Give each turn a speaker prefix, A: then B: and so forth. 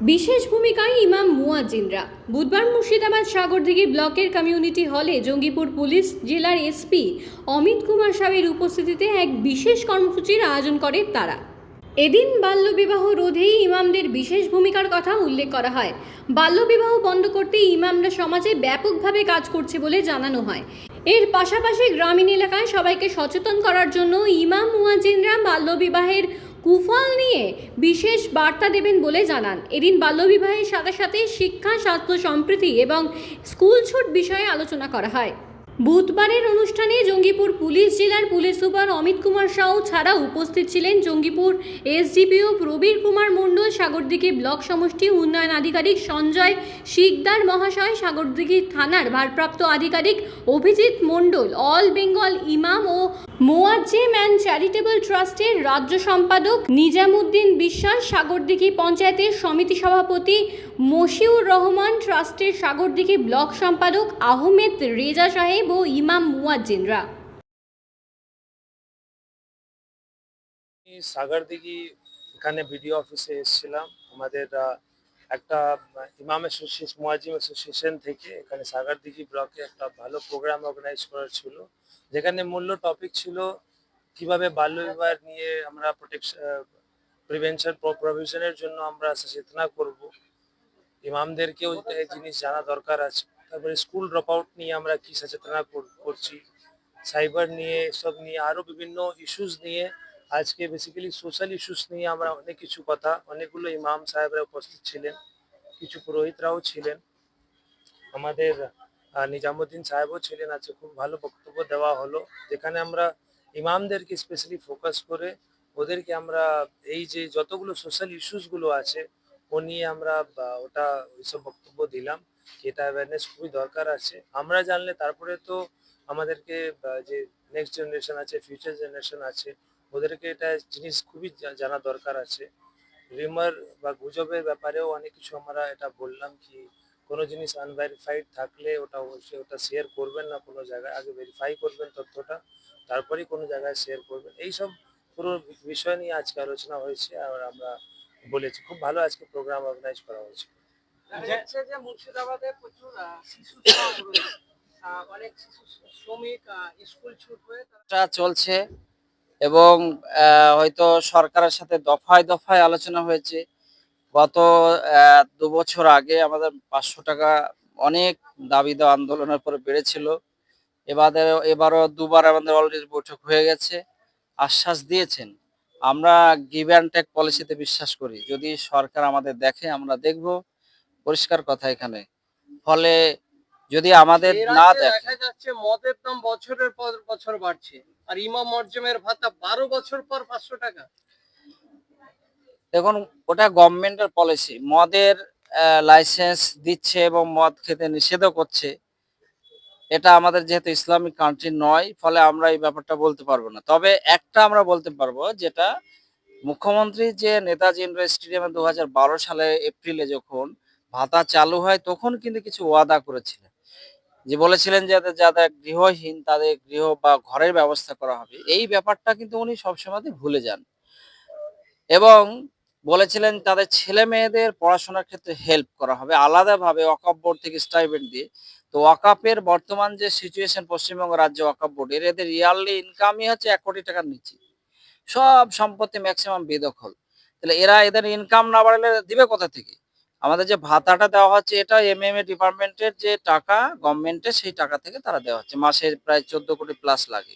A: বিশেষ ভূমিকায় ইমাম মুয়াজ্জিনরা। বুধবার মুর্শিদাবাদ সাগরদিঘি ব্লকের কমিউনিটি হলে জঙ্গিপুর পুলিশ জেলার এসপি অমিত কুমার সাহের উপস্থিতিতে এক বিশেষ কর্মসূচির আয়োজন করে তারা। এদিন বাল্যবিবাহ রোধেই ইমামদের বিশেষ ভূমিকার কথা উল্লেখ করা হয়। বাল্যবিবাহ বন্ধ করতে ইমামরা সমাজে ব্যাপকভাবে কাজ করছে বলে জানানো হয়। এর পাশাপাশি গ্রামীণ এলাকায় সবাইকে সচেতন করার জন্য ইমাম মুয়াজ্জিনরা বাল্যবিবাহের কুফল নিয়ে বিশেষ বার্তা দেবেন বলে জানান। এদিন বাল্যবিবাহের সাথে সাথে শিক্ষা, স্বাস্থ্য, সম্প্রীতি এবং স্কুল ছুট বিষয়ে আলোচনা করা হয়। বুধবারের অনুষ্ঠানে জঙ্গিপুর পুলিশ জেলার পুলিশ সুপার অমিত কুমার সাউ ছাড়া উপস্থিত ছিলেন জঙ্গিপুর এসডিপিও প্রবীর কুমার মণ্ডল, সাগরদিঘি ব্লক সমষ্টি উন্নয়ন আধিকারিক সঞ্জয় শিকদার, মহাশয় সাগরদিঘি থানার ভারপ্রাপ্ত আধিকারিক অভিজিৎ মণ্ডল, অল বেঙ্গল ইমাম ও মোয়াজ্জেম অ্যান্ড চ্যারিটেবল ট্রাস্টের রাজ্য সম্পাদক নিজামুদ্দিন বিশ্বাস সাগরদিঘি পঞ্চায়েতের সমিতি সভাপতি মশিউর রহমান ট্রাস্টের সাগরদিঘি ব্লক সম্পাদক আহমেদ রেজা সাহেব ও ইমাম মুয়াজ্জিনরা।
B: সাগরদিঘি এখানে বিডিও অফিসে এসেছিলাম। আমাদের একটা ইমাম অ্যাসোসিয়েশন মুয়াজিম অ্যাসোসিয়েশন থেকে এখানে সাগরদিঘি ব্লকে একটা ভালো প্রোগ্রাম অর্গানাইজ করার ছিল। যেখানে মূল্য টপিক ছিল কীভাবে বাল্যবিবাহ নিয়ে আমরা প্রোটেকশন প্রিভেনশন প্রভিশনের জন্য আমরা সচেতনা করব। ইমামদেরকেও এই জিনিস জানা দরকার আছে। তারপরে স্কুল ড্রপ আউট নিয়ে আমরা কি সচেতনা কর- করছি? সাইবার নিয়ে, এসব নিয়ে আরও বিভিন্ন ইস্যুস নিয়ে আজকে বেসিক্যালি সোশ্যাল ইস্যুস নিয়ে আমরা অনেক কিছু কথা, অনেকগুলো ইমাম সাহেবরা উপস্থিত ছিলেন, কিছু পুরোহিতরাও ছিলেন, আমাদের নিজামুদ্দিন সাহেবও ছিলেন, আজকে খুব ভালো বক্তব্য দেওয়া হলো, যেখানে আমরা ইমামদেরকে স্পেশালি ফোকাস করে ওদেরকে আমরা এই যে যতগুলো সোশ্যাল ইস্যুসগুলো আছে, ও নিয়ে আমরা ওটা ওইসব বক্তব্য দিলাম এটা অ্যাওয়ারনেস খুবই দরকার আছে। আমরা জানলে তারপরে তো আমাদেরকে যে নেক্সট জেনারেশন আছে ফিউচার জেনারেশন আছে ওদেরকে এটা জিনিস খুবই জানা দরকার আছে। রিমার বা গুজবের ব্যাপারেও অনেক কিছু আমরা এটা বললাম কি কোনো জিনিস আনভেরিফাইড থাকলে ওটা অবশ্যই ওটা শেয়ার করবেন না কোনো জায়গায়। আগে ভেরিফাই করবেন তথ্যটা তারপরেই কোনো জায়গায় শেয়ার করবেন। এইসব পুরো বিষয় নিয়ে আজকে আলোচনা হয়েছে আর আমরা বলেছি। খুব ভালো আজকে প্রোগ্রাম অর্গানাইজ করা হয়েছে।
C: যে মুর্শিদাবাদে প্রচুর শিশু শ্রম রয়েছে। আহ, অনেক শিশু শ্রমিক স্কুল ছুট হয়ে
D: চলছে। এবং হয়তো সরকারের সাথে দফায় দফায় আলোচনা হয়েছে। গত দু বছর আগে আমাদের পাঁচশো টাকা অনেক দাবি দেওয়া আন্দোলনের পরে বেড়েছিল। এবারে এবারও দুবার আমাদের অলরেডি বৈঠক হয়ে গেছে। আশ্বাস দিয়েছেন। আমরা গিভ অ্যান্ড টেক পলিসিতে বিশ্বাস করি। যদি সরকার আমাদের দেখে আমরা দেখব। পরিষ্কার কথা এখানে। ফলে যদি আমাদের না দেখে
C: মদের দাম বছরের পর বছর বাড়ছে। আর ইমাম মর্জমের ভাতা বারো বছর পর পাঁচশো টাকা।
D: দেখুন, ওটা গভর্নমেন্টের পলিসি মদের লাইসেন্স দিচ্ছে এবং মদ খেতে নিষেধও করছে। এটা আমাদের যেহেতু ইসলামিক কান্ট্রি নয়, ফলে আমরা এই ব্যাপারটা বলতে পারব না। তবে একটা আমরা বলতে পারব, যেটা মুখ্যমন্ত্রী যে নেতাজি ইন্ডোর স্টেডিয়ামে দুই হাজার বারো সালে এপ্রিলে যখন ভাতা চালু হয়, তখন কিন্তু কিছু ওয়াদা করেছিলেন। যে বলেছিলেন যে যাদের গৃহহীন তাদের গৃহ বা ঘরের ব্যবস্থা করা হবে, এই ব্যাপারটা কিন্তু উনি সবসময় ভুলে যান। এবং বলেছিলেন তাদের ছেলে মেয়েদের পড়াশোনার ক্ষেত্রে হেল্প করা হবে, আলাদাভাবে ওয়াকাপ বোর্ড থেকে স্টাইপেন্ড দিয়ে। তো ওয়াকাপের বর্তমান যে সিচুয়েশন পশ্চিমবঙ্গ রাজ্য ওয়াকাপ বোর্ডের এদের ইয়ারলি ইনকামই হচ্ছে এক কোটি টাকার নিচে। সব সম্পত্তি ম্যাক্সিমাম বেদখল। তাহলে এরা এদের ইনকাম না বাড়লে দিবে কোথা থেকে? আমাদের যে ভাতাটা দেওয়া হচ্ছে, এটা এম এম এ ডিপার্টমেন্টের যে টাকা গভর্নমেন্টের সেই টাকা থেকে তারা দেওয়া হচ্ছে। মাসে প্রায় চোদ্দ কোটি প্লাস লাগে।